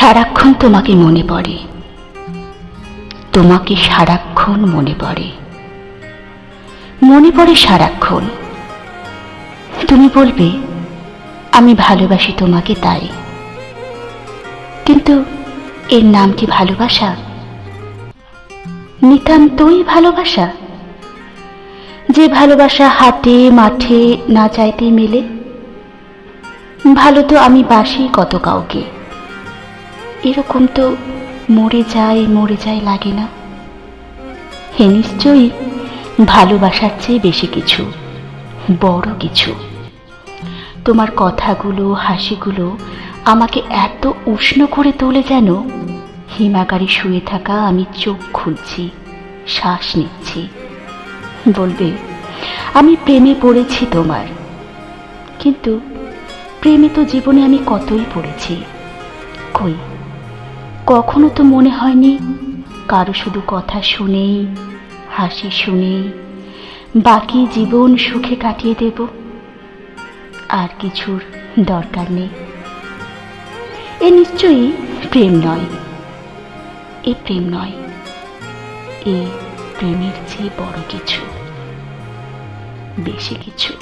সারাক্ষণ তোমাকে মনে পড়ে। তোমাকে সারাক্ষণ মনে পড়ে। মনে পড়ে সারাক্ষণ। তুমি বলবে, আমি ভালোবাসি তোমাকে তাই। কিন্তু এর নাম কি ভালোবাসা? নিতান্তই ভালোবাসা। যে ভালোবাসা হাটে মাঠে না চাইতে মেলে, ভালো তো আমি বাসি কত কাউকে। এরকম তো মরে যায় মরে যায় লাগে না। হে নিশ্চয়ই ভালোবাসার চেয়ে বেশি কিছু, বড় কিছু। তোমার কথাগুলো, হাসিগুলো আমাকে এত উষ্ণ করে তোলে যেন হিমাগারে শুয়ে থাকা আমি চোখ খুলছি, শ্বাস নিচ্ছি। বলবে, আমি প্রেমে পড়েছি তোমার। কিন্তু প্রেমে তো জীবনে আমি কতই পড়েছি। কই কখনো তো মনে হয়নি। কারও শুধু কথা শুনেই, হাসি শুনেই বাকি জীবন সুখে কাটিয়ে দেব। আর কিছুর দরকার নেই। এ নিশ্চয়ই প্রেম নয়। এ প্রেম নয়। এ প্রেমের চেয়ে বড় কিছু, বেশি কিছু।